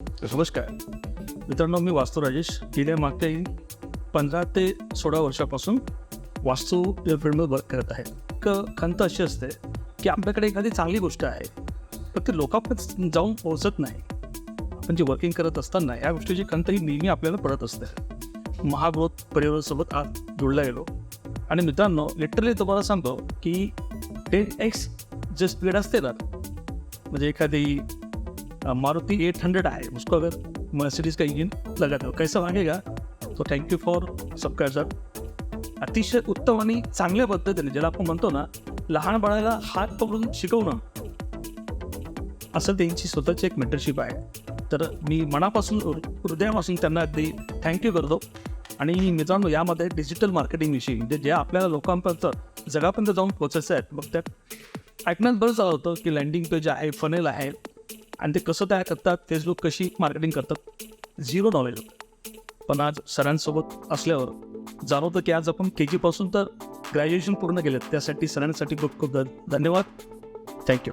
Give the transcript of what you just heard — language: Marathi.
नमस्कार. मित्रांनो मी वास्तू राजेश. गेल्या मागच्या पंधरा ते सोळा वर्षापासून वास्तू या फील्डमध्ये वर्क करत आहे. क खंत अशी असते की आपल्याकडे एखादी चांगली गोष्ट आहे पण ती लोकांपर्यंत जाऊन पोहोचत नाही. आपण जे वर्किंग करत असताना या गोष्टीची खंत ही नेहमी आपल्याला पडत असते. महाग्रोथ परिवारासोबत आज जोडला गेलो. आणि मित्रांनो लिटरली तुम्हाला सांगतो की टेन एक्स जे स्पीड असते ना म्हणजे एखादी मारुति एट हंड्रेड आए उसको अगर मर्सिडीज का इंजन लगा था कैसा वागेगा तो थँक्यू फॉर सबस्क्रायबर अतिशय उत्तम आणि चांगल्या पद्धतीने ज्याला आपण म्हणतो ना लहान बाळाला हात पकडून शिकवणं असं त्यांची स्वतःची एक मेंटरशिप आहे. तर मी मनापासून हृदयापासून त्यांना अगदी थँक्यू करतो. आणि मित्रांनो यामध्ये डिजिटल मार्केटिंगविषयी म्हणजे जे आपल्याला लोकांपर्यंत जगापर्यंत जाऊन पोचायचं आहे मग त्यात ऐकण्यात बरं झालं होतं की लँडिंग पेज आहे फनेल आहे. आणि ते कसं तयार करतात फेसबुक कशी मार्केटिंग करतात झिरो नॉलेज होतं पण आज सरांसोबत असल्यावर जाणवतं की आज आपण के जीपासून तर ग्रॅज्युएशन पूर्ण केलं त्यासाठी सरांसाठी खूप खूप धन्यवाद. थँक्यू